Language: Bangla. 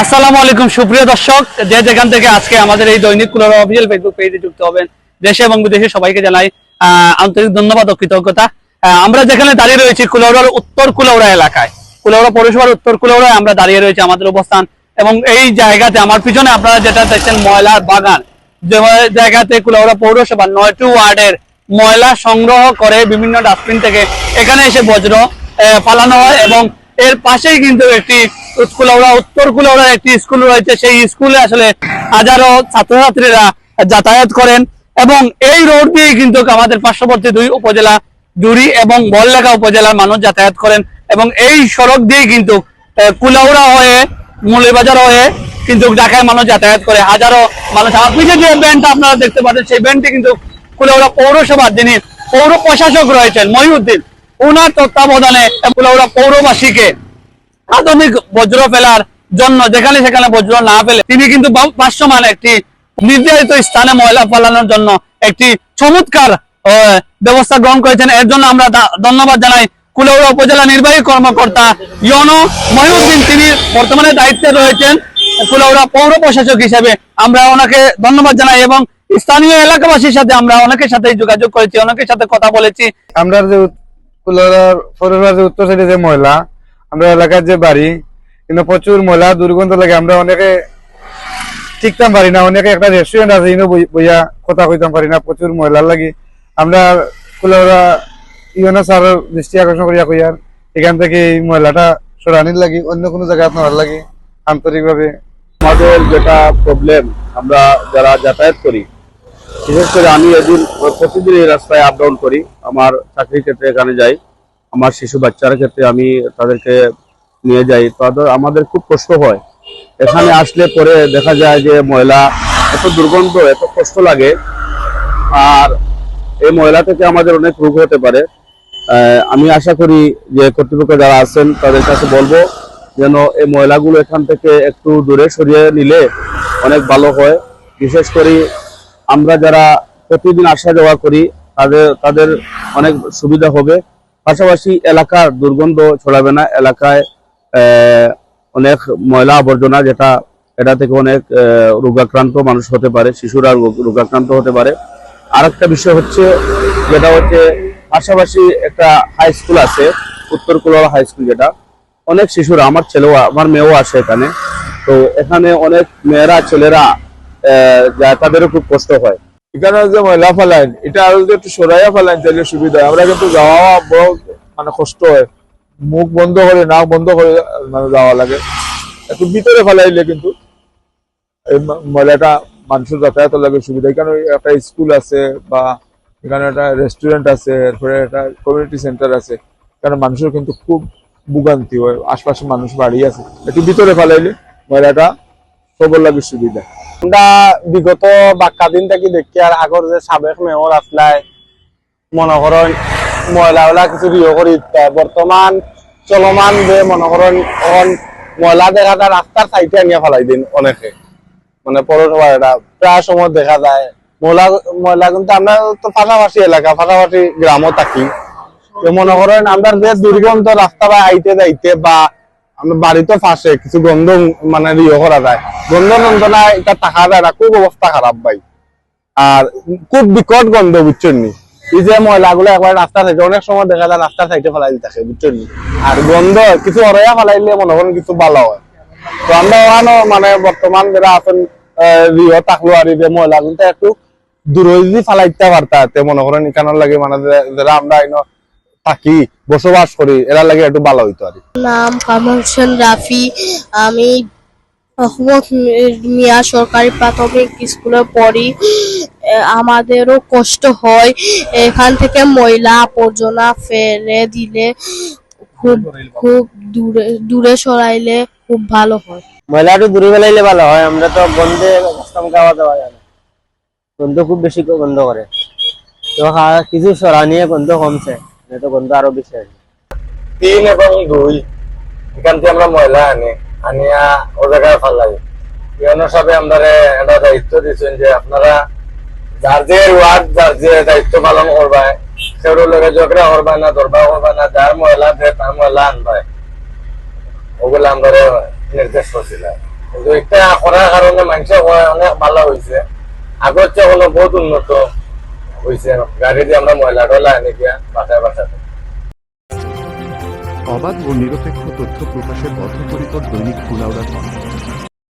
আসসালামু আলাইকুম, সুপ্রিয় দর্শক। যে যেখান থেকে আজকে আমাদের এই দৈনিক অফিসিয়াল ফেসবুক পেজে যুক্ত হবেন, দেশে এবং বিদেশে সবাইকে জানাই আন্তরিক ধন্যবাদ ও কৃতজ্ঞতা। আমরা যেখানে দাঁড়িয়ে রয়েছি, কুলাউড়ার উত্তর কুলাউড়া এলাকায়। কুলাউড়া পৌরসভার উত্তর কুলাউড়ায় আমরা দাঁড়িয়ে রয়েছি আমাদের অবস্থান। এবং এই জায়গাতে, আমার পিছনে আপনারা যেটা দেখছেন, ময়লার বাগান। যে জায়গাতে কুলাউড়া পৌরসভা নয়টি ওয়ার্ডের ময়লা সংগ্রহ করে বিভিন্ন ডাস্টবিন থেকে এখানে এসে বজ্র ফালানো হয় এবং এর পাশেই কিন্তু একটি কুলাউড়া উত্তর কুলাউড়া একটি স্কুল রয়েছে। সেই স্কুলে আসলে হাজারো ছাত্রছাত্রীরা যাতায়াত করেন এবং এই রোড দিয়ে কিন্তু আমাদের পার্শ্ববর্তী দুই উপজেলা জুড়ি এবং বললেখা উপজেলার মানুষ যাতায়াত করেন এবং এই সড়ক দিয়ে কিন্তু কুলাউড়া হয়ে মৌলিবাজার হয়ে কিন্তু ঢাকায় মানুষ যাতায়াত করে। হাজারো মানুষ পিছিয়ে যে ব্যান্ডটা আপনারা দেখতে পাচ্ছেন, সেই ব্যান্ডটি কিন্তু কুলাউড়া পৌরসভার যিনি পৌর প্রশাসক রয়েছেন, মহিউদ্দিন ওনার তত্ত্বাবধানে কুলাউড়া পৌরবাসীকে আধুনিক বজ্র ফেলার জন্য, যেখানে সেখানে বজ্র না ফেলে, তিনি কিন্তু ভাষ্যমান একটি নির্ধারিত স্থানে ময়লা ফেলানোর জন্য একটি চমৎকার ব্যবস্থা গ্রহণ করেছেন। এর জন্য আমরা ধন্যবাদ জানাই কুলাউড়া উপজেলা নির্বাহী কর্মকর্তা ইয়নো মহিউদ্দিন। তিনি বর্তমানে দায়িত্বে রয়েছেন কুলাউড়া পৌর প্রশাসক হিসেবে। আমরা ওনাকে ধন্যবাদ জানাই এবং স্থানীয় এলাকাবাসীর সাথে আমরা অনেকের সাথে যোগাযোগ করেছি অনেকের সাথে কথা বলেছি। আমরা যে কুলার পরিবার যে উত্তর সাইডে যে ময়লা আমরা এলাকার যে বাড়ি, কিন্তু প্রচুর ময়লা, দুর্গন্ধ লাগে। আমরা অনেকে টিকতাম পারি না, অনেকে একটা রেস্টুরেন্ট আছে ইনো বইয়া কথা কইতাম পারি না, প্রচুর ময়লা লাগে। আমরা কুলারা ইউনো স্যার দৃষ্টি আকর্ষণ করিয়া কইয়ার এখান থেকে এই ময়লাটা সরানির লাগি, অন্য কোনো জায়গায় আপনার লাগি, আন্তরিকভাবে। আমাদের যেটা প্রবলেম আমরা যারা যাতায়াত করি, বিশেষ করে আমি এদিন প্রতিদিন এই রাস্তায় আপ ডাউন করি, আমার চাকরি ক্ষেত্রে এখানে যাই। আমার শিশু বাচ্চার ক্ষেত্রে আমি তাদেরকে নিয়ে যাই। তাদের, আমাদের খুব কষ্ট হয়। এখানে আসলে পরে দেখা যায় যে ময়লা এত দুর্গন্ধ, এত কষ্ট লাগে। আর এই ময়লা থেকে আমাদের অনেক রোগ হতে পারে। আমি আশা করি যে কর্তৃপক্ষ যারা আছেন, তাদের কাছে বলব যেন এই ময়লাগুলো এখান থেকে একটু দূরে সরিয়ে নিলে অনেক ভালো হয়। বিশেষ করে আমরা যারা প্রতিদিন আসা যাওয়া করি, তাদের তাদের অনেক সুবিধা হবে। পাশাপাশি এলাকার দুর্গন্ধ ছড়াবে না। এলাকায় অনেক ময়লা আবর্জনা যেটা, এটা থেকে অনেক রোগাক্রান্ত মানুষ হতে পারে, শিশুরা রোগ- রোগাক্রান্ত হতে পারে। আর একটা বিষয় হচ্ছে, যেটা হচ্ছে পাশাপাশি একটা হাই স্কুল আছে, উত্তর কুলার হাই স্কুল যেটা। অনেক শিশুরা, আমার ছেলেও, আমার মেয়েও আসে এখানে। তো এখানে অনেক মেয়েরা, ছেলেরা তাদেরও খুব কষ্ট হয়। এখানে যে ময়লা ফেলাইন, এটা আরও যদি একটু সরাইয়া ফেলাইন তাহলে সুবিধা আমরা কিন্তু যাওয়া বড় মানে কষ্ট হয়। মুখ বন্ধ করে নাক বন্ধ করে মানে যাওয়া লাগে। একটু ভিতরে ফেলাইলে কিন্তু এই ময়লাটা মানুষের যাতায়াতের লাগে সুবিধা। এখানে একটা স্কুল আছে বা এখানে একটা রেস্টুরেন্ট আছে, এরপরে একটা কমিউনিটি সেন্টার আছে। এখানে মানুষের কিন্তু খুব ভোগান্তি হয়। আশপাশে মানুষ বাড়ি আছে। একটু ভিতরে ফেলাইলে ময়লাটা সবার লাগে সুবিধা। আমরা বিগত বাক্কা দিন থেকে দেখি আর আগর যে সাবেক মেয়র আসলাই মনে করেন ময়লা কিছু রিও করি দিতে। বর্তমান চলমান যে মনে এখন ময়লা দেখাটা রাস্তার সাইডে আনিয়া ফেলাই দিন অনেকে। মানে পৌরসভার এটা প্রায় সময় দেখা যায়। ময়লা ময়লা কিন্তু আমরা তো পাশাপাশি এলাকা পাশাপাশি গ্রামও থাকি। মনে করেন আমরা যে দুর্গন্ধ রাস্তা বা আইতে যাইতে বা বাড়িতে কিছু গন্ধ মানে রিও করা যায়। গন্ধ এটা যায় না খুব অবস্থা খারাপ ভাই। আর খুব বিকট গন্ধ এই যে ময়লাগুলো একবার অনেক সময় দেখা যায় সাইডে ফেলাই থাকে বুঝছেন আর গন্ধ, কিছু ফেলাইলে মনে করেন কিছু ভালো হয়। তো আমরা মানে বর্তমান যারা আছেন রিও থাকল আর যে ময়লা একটু দূরে যদি ফেলাইতে পারতা মনে করেন এখানোর লাগে মানে যারা আমরা থাকি বসবাস করি এরা লাগে একটু ভালো হইতো আর নাম কামাল হোসেন রাফি। আমি আহমদ মিয়া সরকারি প্রাথমিক স্কুলে পড়ি। আমাদেরও কষ্ট হয়। এখান থেকে ময়লা আবর্জনা ফেলে দিলে খুব খুব দূরে দূরে সরাইলে খুব ভালো হয়। ময়লাটা দূরে ফেলাইলে ভালো হয়। আমরা তো গন্ধে খাওয়া দাওয়া যায় না। গন্ধ খুব বেশি গন্ধ করে। তো কিছু সরা নিয়ে গন্ধ কমছে। তো গন্ধ আরও বেশি আছে। তিন এবং দুই। এখান থেকে আমরা ময়লা আনি, আনিয়া ও জায়গায় ফেলাই। ইউনো সবে আমরা দায়িত্ব দিচ্ছেন যে আপনারা যার যে ওয়ার্ড, যার যে দায়িত্ব পালন করবা সেগুলো লোকে ঝগড়া করবা না দরবা করবা না, যার ময়লা দে, তার ময়লা আনবা ওগুলো আমরা নির্দেশ করছিলাম। কিন্তু এটা করার কারণে মানুষে কয় অনেক ভালো হয়েছে। আগের চেয়ে হলো বহুত উন্নত। ময়লা অবাধ ও নিরপেক্ষ তথ্য প্রকাশের বদ্ধপরিকর দৈনিক কুলাউড়া